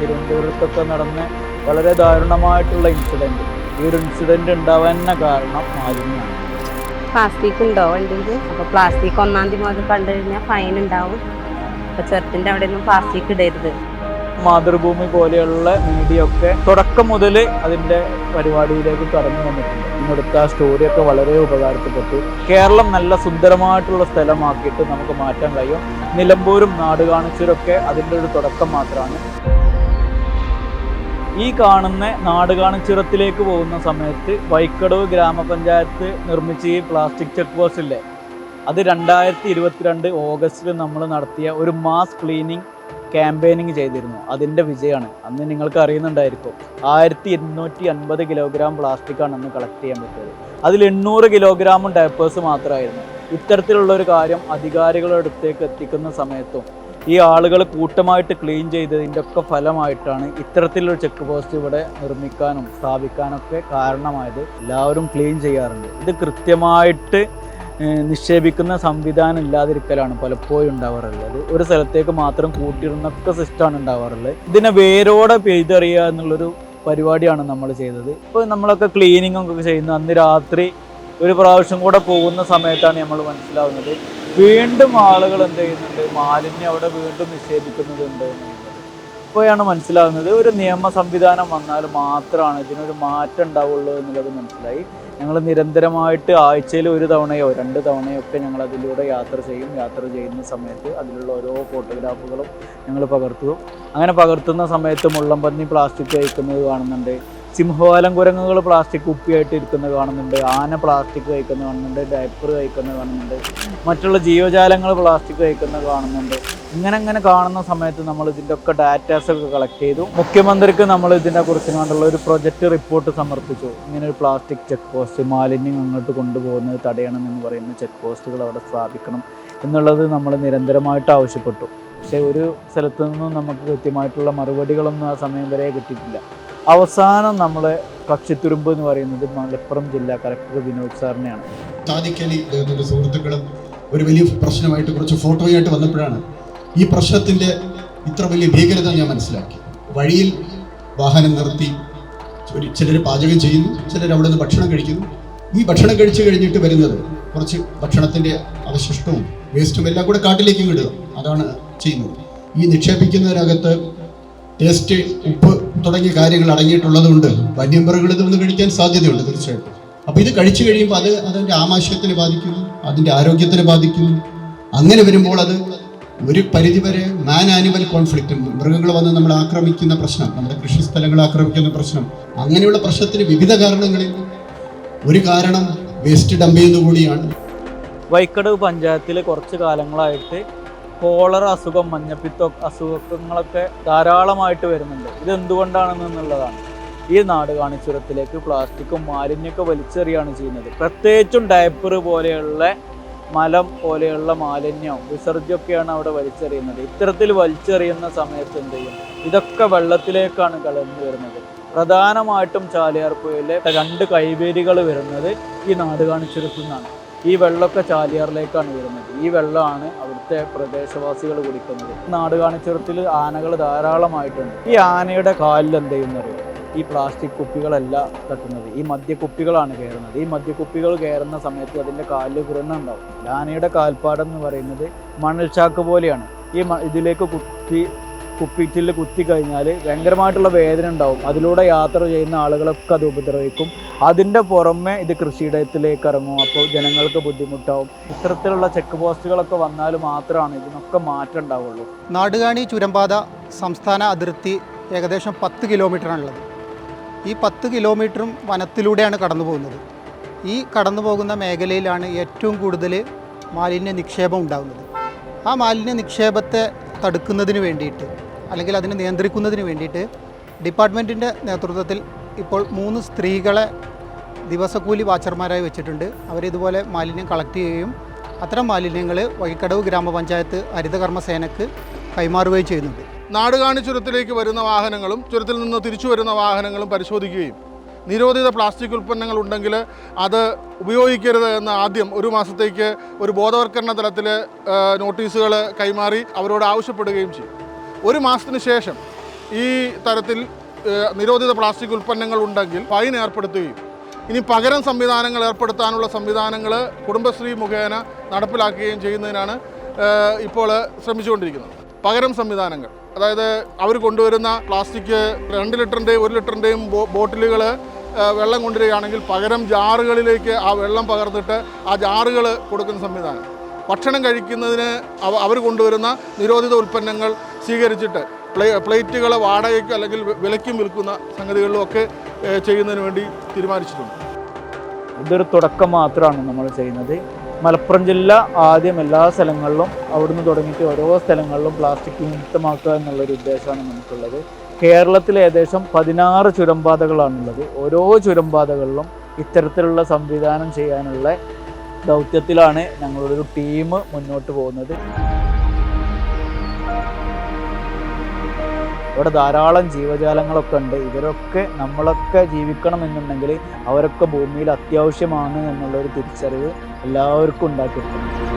തിരുവനന്തപുരത്തൊക്കെ നടന്ന വളരെ ദാരുണമായിട്ടുള്ള ഇൻസിഡന്റ് ഈ ഒരു ഇൻസിഡന്റ് ഉണ്ടാവാൻ തന്നെ കാരണം മാലിന്യമാണ്. പ്ലാസ്റ്റിക് ഉണ്ടോ വണ്ടിയിൽ അപ്പോൾ പ്ലാസ്റ്റിക് ഒന്നാം തീയതി മുതൽ കണ്ടു കഴിഞ്ഞാൽ ഫൈൻ ഉണ്ടാവും. അപ്പോൾ ചെറുത്തിന്റെ അവിടെ ഒന്നും പ്ലാസ്റ്റിക് ഇടരുത്. മാതൃഭൂമി പോലെയുള്ള മീഡിയ ഒക്കെ തുടക്കം മുതൽ അതിന്റെ പരിപാടിയിലേക്ക് കടന്നു വന്നിട്ടുണ്ട്. ഇന്നെടുത്ത ആ സ്റ്റോറിയൊക്കെ വളരെ ഉപകാരപ്പെട്ടു കേരളം നല്ല സുന്ദരമായിട്ടുള്ള സ്ഥലമാക്കിയിട്ട് നമുക്ക് മാറ്റാൻ കഴിയും. നിലമ്പൂരും നാട് കാണിച്ചവരൊക്കെ അതിന്റെ ഒരു തുടക്കം മാത്രമാണ്. ഈ കാണുന്ന നാട് കാണിച്ചുരത്തിലേക്ക് പോകുന്ന സമയത്ത് വൈക്കടവ് ഗ്രാമപഞ്ചായത്ത് നിർമ്മിച്ച ഈ പ്ലാസ്റ്റിക് ചെക്ക് പോസ്റ്റ് ഇല്ലേ? അത് രണ്ടായിരത്തി ഇരുപത്തിരണ്ട് ഓഗസ്റ്റിൽ നമ്മൾ നടത്തിയ ഒരു മാസ് ക്ലീനിങ് ക്യാമ്പയിനിങ് ചെയ്തിരുന്നു. അതിന്റെ വിജയമാണ്. അന്ന് നിങ്ങൾക്ക് അറിയുന്നുണ്ടായിരിക്കും. ആയിരത്തി എണ്ണൂറ്റി അൻപത് കിലോഗ്രാം പ്ലാസ്റ്റിക്കാണ് അന്ന് കളക്ട് ചെയ്യാൻ പറ്റിയത്. അതിൽ എണ്ണൂറ് കിലോഗ്രാമും ഡയപ്പേഴ്സ് മാത്രമായിരുന്നു. ഇത്തരത്തിലുള്ള ഒരു കാര്യം അധികാരികളുടെ അടുത്തേക്ക് എത്തിക്കുന്ന സമയത്തും ഈ ആളുകൾ കൂട്ടമായിട്ട് ക്ലീൻ ചെയ്തതിന്റെ ഒക്കെ ഫലമായിട്ടാണ് ഇത്തരത്തിലൊരു ചെക്ക് പോസ്റ്റ് ഇവിടെ നിർമ്മിക്കാനും സ്ഥാപിക്കാനൊക്കെ കാരണമായത്. എല്ലാവരും ക്ലീൻ ചെയ്യാറുണ്ട്. ഇത് കൃത്യമായിട്ട് നിക്ഷേപിക്കുന്ന സംവിധാനം ഇല്ലാതിരിക്കലാണ് പലപ്പോഴും ഉണ്ടാവാറുള്ളത്. ഒരു സ്ഥലത്തേക്ക് മാത്രം കൂട്ടിയിടുന്നൊക്കെ സിസ്റ്റമാണ് ഉണ്ടാവാറുള്ളത്. ഇതിനെ വേരോടെ പെയ്തെറിയുക എന്നുള്ളൊരു പരിപാടിയാണ് നമ്മൾ ചെയ്തത്. ഇപ്പോൾ നമ്മളൊക്കെ ക്ലീനിങ്ങൊക്കെ ചെയ്യുന്നത് ചെയ്യുന്ന. അന്ന് രാത്രി ഒരു പ്രാവശ്യം കൂടെ പോകുന്ന സമയത്താണ് നമ്മൾ മനസ്സിലാവുന്നത്. വീണ്ടും ആളുകൾ എന്ത് ചെയ്യുന്നുണ്ട്? മാലിന്യം അവിടെ വീണ്ടും നിക്ഷേപിക്കുന്നുണ്ട് ഇപ്പോഴാണ് മനസ്സിലാകുന്നത് ഒരു നിയമ സംവിധാനം വന്നാൽ മാത്രമാണ് ഇതിനൊരു മാറ്റം ഉണ്ടാവുള്ളൂ എന്നുള്ളത് മനസ്സിലായി. ഞങ്ങൾ നിരന്തരമായിട്ട് ആഴ്ചയിൽ ഒരു തവണയോ രണ്ട് തവണയോ ഒക്കെ ഞങ്ങൾ അതിലൂടെ യാത്ര ചെയ്യും. യാത്ര ചെയ്യുന്ന സമയത്ത് അതിലുള്ള ഓരോ ഫോട്ടോഗ്രാഫുകളും ഞങ്ങൾ പകർത്തും. അങ്ങനെ പകർത്തുന്ന സമയത്ത് മുള്ളംപന്നി പ്ലാസ്റ്റിക് കഴിക്കുന്നത് കാണുന്നുണ്ട്. സിംഹവാലം കുരങ്ങുകൾ പ്ലാസ്റ്റിക് കുപ്പിയായിട്ട് ഇരിക്കുന്നത് കാണുന്നുണ്ട് ആന പ്ലാസ്റ്റിക് കഴിക്കുന്നത് കാണുന്നുണ്ട് ഡയപ്പർ കഴിക്കുന്നത് കാണുന്നുണ്ട് മറ്റുള്ള ജീവജാലങ്ങൾ പ്ലാസ്റ്റിക് കഴിക്കുന്നത് കാണുന്നുണ്ട്. ഇങ്ങനെ ഇങ്ങനെ കാണുന്ന സമയത്ത് നമ്മൾ ഇതിന്റെ ഒക്കെ ഡാറ്റാസ് ഒക്കെ കളക്ട് ചെയ്തു. മുഖ്യമന്ത്രിക്ക് നമ്മൾ ഇതിനെ കുറിച്ച് കണ്ടുള്ള ഒരു പ്രൊജക്റ്റ് റിപ്പോർട്ട് സമർപ്പിച്ചു. ഇങ്ങനെ ഒരു പ്ലാസ്റ്റിക് ചെക്ക് പോസ്റ്റ് മാലിന്യം അങ്ങോട്ട് കൊണ്ടുപോകുന്നത് തടയണം എന്ന് പറയുന്ന ചെക്ക് പോസ്റ്റുകൾ അവിടെ സ്ഥാപിക്കണം എന്നുള്ളത് നമ്മൾ നിരന്തരമായിട്ട് ആവശ്യപ്പെട്ടു. പക്ഷേ ഒരു സ്ഥലത്തു നിന്നും നമുക്ക് കൃത്യമായിട്ടുള്ള മറുപടികളൊന്നും ആ സമയം വരെ കിട്ടിയിട്ടില്ല. അവസാനം നമ്മളെ കക്ഷിത്തുരുമ്പ് എന്ന് പറയുന്നത് മലപ്പുറം ജില്ലാ കലക്ടർ വിനോദ് സാറിനെയാണ്. സാദിഖ് അലി അദ്ദേഹത്തിന്റെ സുഹൃത്തുക്കളും ഒരു വലിയ പ്രശ്നമായിട്ട് കുറച്ച് ഫോട്ടോയായിട്ട് വന്നപ്പോഴാണ് ഈ പ്രശ്നത്തിന്റെ ഇത്ര വലിയ ഭീകരത ഞാൻ മനസ്സിലാക്കി വഴിയിൽ വാഹനം നിർത്തി ചിലർ പാചകം ചെയ്യുന്നു ചിലർ അവിടെ നിന്ന് ഭക്ഷണം കഴിക്കുന്നു. ഈ ഭക്ഷണം കഴിച്ചു കഴിഞ്ഞിട്ട് വരുന്നത് കുറച്ച് ഭക്ഷണത്തിന്റെ അവശിഷ്ടവും വേസ്റ്റും എല്ലാം കൂടെ കാട്ടിലേക്ക് വിടുക അതാണ് ചെയ്യുന്നത്. ഈ നിക്ഷേപിക്കുന്നതിനകത്ത് ടേസ്റ്റ് ഉപ്പ് തുടങ്ങിയ കാര്യങ്ങൾ അടങ്ങിയിട്ടുള്ളത് കൊണ്ട് വന്യമൃഗങ്ങൾ വന്ന് കഴിക്കാൻ സാധ്യതയുണ്ട് തീർച്ചയായിട്ടും. അപ്പോൾ ഇത് കഴിച്ചു കഴിയുമ്പോൾ അത് അതിന്റെ ആമാശയത്തിന് ബാധിക്കുന്നു അതിന്റെ ആരോഗ്യത്തിന് ബാധിക്കുന്നു. അങ്ങനെ വരുമ്പോൾ അത് ഒരു പരിധിവരെ മാൻ ആനിമൽ കോൺഫ്ലിക്റ്റ് മൃഗങ്ങൾ വന്ന് നമ്മൾ ആക്രമിക്കുന്ന പ്രശ്നം നമ്മുടെ കൃഷി സ്ഥലങ്ങൾ ആക്രമിക്കുന്ന പ്രശ്നം അങ്ങനെയുള്ള പ്രശ്നത്തിന് വിവിധ കാരണങ്ങളിൽ ഒരു കാരണം വേസ്റ്റ് ഡംപ് ചെയ്യുന്ന കൂടിയാണ്. വൈക്കടവ് പഞ്ചായത്തിൽ കുറച്ച് കാലങ്ങളായിട്ട് കോളറ അസുഖം മഞ്ഞപ്പിത്ത അസുഖങ്ങളൊക്കെ ധാരാളമായിട്ട് വരുന്നുണ്ട്. ഇത് എന്തുകൊണ്ടാണെന്നുള്ളതാണ് ഈ നാട് കാണിച്ചുരത്തിലേക്ക് പ്ലാസ്റ്റിക്കും മാലിന്യമൊക്കെ വലിച്ചെറിയാണ് ചെയ്യുന്നത്. പ്രത്യേകിച്ചും ഡയപ്പർ പോലെയുള്ള മലം പോലെയുള്ള മാലിന്യം വിസർജ്യമൊക്കെയാണ് അവിടെ വലിച്ചെറിയുന്നത്. ഇത്തരത്തിൽ വലിച്ചെറിയുന്ന സമയത്ത് എന്ത് ചെയ്യും? ഇതൊക്കെ വെള്ളത്തിലേക്കാണ് കലർന്നു വരുന്നത്. പ്രധാനമായിട്ടും ചാലിയാർ പുഴയിലെ രണ്ട് കൈവേരികൾ വരുന്നത് ഈ നാട് കാണിച്ചുരത്തു നിന്നാണ് ഈ വെള്ളമൊക്കെ ചാലിയാറിലേക്കാണ് വരുന്നത്. ഈ വെള്ളമാണ് അവിടുത്തെ പ്രദേശവാസികൾ കുടിക്കുന്നത്. നാട് കാണിച്ചിടത്തിൽ ആനകൾ ധാരാളമായിട്ടുണ്ട്. ഈ ആനയുടെ കാലിൽ എന്ത് ചെയ്യുന്നറിയോ? ഈ പ്ലാസ്റ്റിക് കുപ്പികളല്ല തട്ടുന്നത്. ഈ മദ്യക്കുപ്പികളാണ് കയറുന്നത്. ഈ മദ്യക്കുപ്പികൾ കയറുന്ന സമയത്ത് അതിന്റെ കാലിൽ കുരുന്നുണ്ടാവും ആനയുടെ കാൽപ്പാടം എന്ന് പറയുന്നത് ചാക്ക് പോലെയാണ്. ഈ ഇതിലേക്ക് കുത്തി കുപ്പിച്ചിൽ കുത്തി കഴിഞ്ഞാൽ ഭയങ്കരമായിട്ടുള്ള വേദന ഉണ്ടാവും. അതിലൂടെ യാത്ര ചെയ്യുന്ന ആളുകളൊക്കെ അത് ഉപദ്രവിക്കും. അതിന്റെ പുറമെ ഇത് കൃഷിയിടത്തിലേക്ക് ഇറങ്ങും. അപ്പോൾ ജനങ്ങൾക്ക് ബുദ്ധിമുട്ടാവും. ഇത്തരത്തിലുള്ള ചെക്ക് പോസ്റ്റുകളൊക്കെ വന്നാൽ മാത്രമാണ് ഇതിനൊക്കെ മാറ്റം ഉണ്ടാവുള്ളൂ. നാടുകാണി ചുരമ്പാത സംസ്ഥാന അതിർത്തി ഏകദേശം പത്ത് കിലോമീറ്ററാണുള്ളത്. ഈ പത്ത് കിലോമീറ്ററും വനത്തിലൂടെയാണ് കടന്നു പോകുന്നത് ഈ കടന്നു പോകുന്ന മേഖലയിലാണ് ഏറ്റവും കൂടുതൽ മാലിന്യ നിക്ഷേപം ഉണ്ടാകുന്നത്. ആ മാലിന്യ നിക്ഷേപത്തെ തടുക്കുന്നതിന് വേണ്ടിയിട്ട് അല്ലെങ്കിൽ അതിനെ നിയന്ത്രിക്കുന്നതിന് വേണ്ടിയിട്ട് ഡിപ്പാർട്ട്മെന്റിന്റെ നേതൃത്വത്തിൽ ഇപ്പോൾ മൂന്ന് സ്ത്രീകളെ ദിവസക്കൂലി വാച്ചർമാരായി വെച്ചിട്ടുണ്ട്. അവരിതുപോലെ മാലിന്യം കളക്ട് ചെയ്യുകയും അത്തരം മാലിന്യങ്ങൾ വഴിക്കടവ് ഗ്രാമപഞ്ചായത്ത് ഹരിതകർമ്മ സേനക്ക് കൈമാറുകയും ചെയ്യുന്നുണ്ട്. നാടുകാണി ചുരത്തിലേക്ക് വരുന്ന വാഹനങ്ങളും ചുരത്തിൽ നിന്ന് തിരിച്ചു വരുന്ന വാഹനങ്ങളും പരിശോധിക്കുകയും നിരോധിത പ്ലാസ്റ്റിക് ഉൽപ്പന്നങ്ങൾ ഉണ്ടെങ്കിൽ അത് ഉപയോഗിക്കരുത് എന്ന് ആദ്യം ഒരു മാസത്തേക്ക് ഒരു ബോധവൽക്കരണ തലത്തിൽ നോട്ടീസുകൾ കൈമാറി അവരോട് ആവശ്യപ്പെടുകയും ചെയ്യും. ഒരു മാസത്തിന് ശേഷം ഈ തരത്തിൽ നിരോധിത പ്ലാസ്റ്റിക് ഉൽപ്പന്നങ്ങൾ ഉണ്ടെങ്കിൽ ഫൈൻ ഏർപ്പെടുത്തുകയും ഇനി പകരം സംവിധാനങ്ങൾ ഏർപ്പെടുത്താനുള്ള സംവിധാനങ്ങൾ കുടുംബശ്രീ മുഖേന നടപ്പിലാക്കുകയും ചെയ്യുന്നതിനാണ് ഇപ്പോൾ ശ്രമിച്ചുകൊണ്ടിരിക്കുന്നത്. പകരം സംവിധാനങ്ങൾ അതായത് അവർ കൊണ്ടുവരുന്ന പ്ലാസ്റ്റിക് രണ്ട് ലിറ്ററിന്റെയും ഒരു ലിറ്ററിന്റെയും ബോട്ടിലുകൾ വെള്ളം കൊണ്ടുവരികയാണെങ്കിൽ പകരം ജാറുകളിലേക്ക് ആ വെള്ളം പകർന്നിട്ട് ആ ജാറുകൾ കൊടുക്കുന്ന സംവിധാനം. ഭക്ഷണം കഴിക്കുന്നതിന് അവർ കൊണ്ടുവരുന്ന നിരോധിത ഉൽപ്പന്നങ്ങൾ സ്വീകരിച്ചിട്ട് പ്ലേ പ്ലേറ്റുകൾ വാടകയ്ക്കും അല്ലെങ്കിൽ വിലയ്ക്കും വിൽക്കുന്ന സംഗതികളിലും ഒക്കെ ചെയ്യുന്നതിന് വേണ്ടി തീരുമാനിച്ചിട്ടുണ്ട്. ഇതൊരു തുടക്കം മാത്രമാണ് നമ്മൾ ചെയ്യുന്നത്. മലപ്പുറം ജില്ല ആദ്യം എല്ലാ സ്ഥലങ്ങളിലും അവിടുന്ന് തുടങ്ങിയിട്ട് ഓരോ സ്ഥലങ്ങളിലും പ്ലാസ്റ്റിക് വിമുക്തമാക്കുക എന്നുള്ളൊരു ഉദ്ദേശമാണ് നമുക്കുള്ളത്. കേരളത്തിൽ ഏകദേശം പതിനാറ് ചുരംപാതകളാണുള്ളത് ഓരോ ചുരംപാതകളിലും ഇത്തരത്തിലുള്ള സംവിധാനം ചെയ്യാനുള്ള ദൗത്യത്തിലാണ് ഞങ്ങളുടെ ഒരു ടീം മുന്നോട്ട് പോകുന്നത്. ഇവിടെ ധാരാളം ജീവജാലങ്ങളൊക്കെ ഉണ്ട്. ഇവരൊക്കെ നമ്മളൊക്കെ ജീവിക്കണം എന്നുണ്ടെങ്കിൽ അവരൊക്കെ ഭൂമിയിൽ അത്യാവശ്യമാണ് എന്നുള്ളൊരു തിരിച്ചറിവ് എല്ലാവർക്കും ഉണ്ടാക്കിയിട്ടുണ്ട്.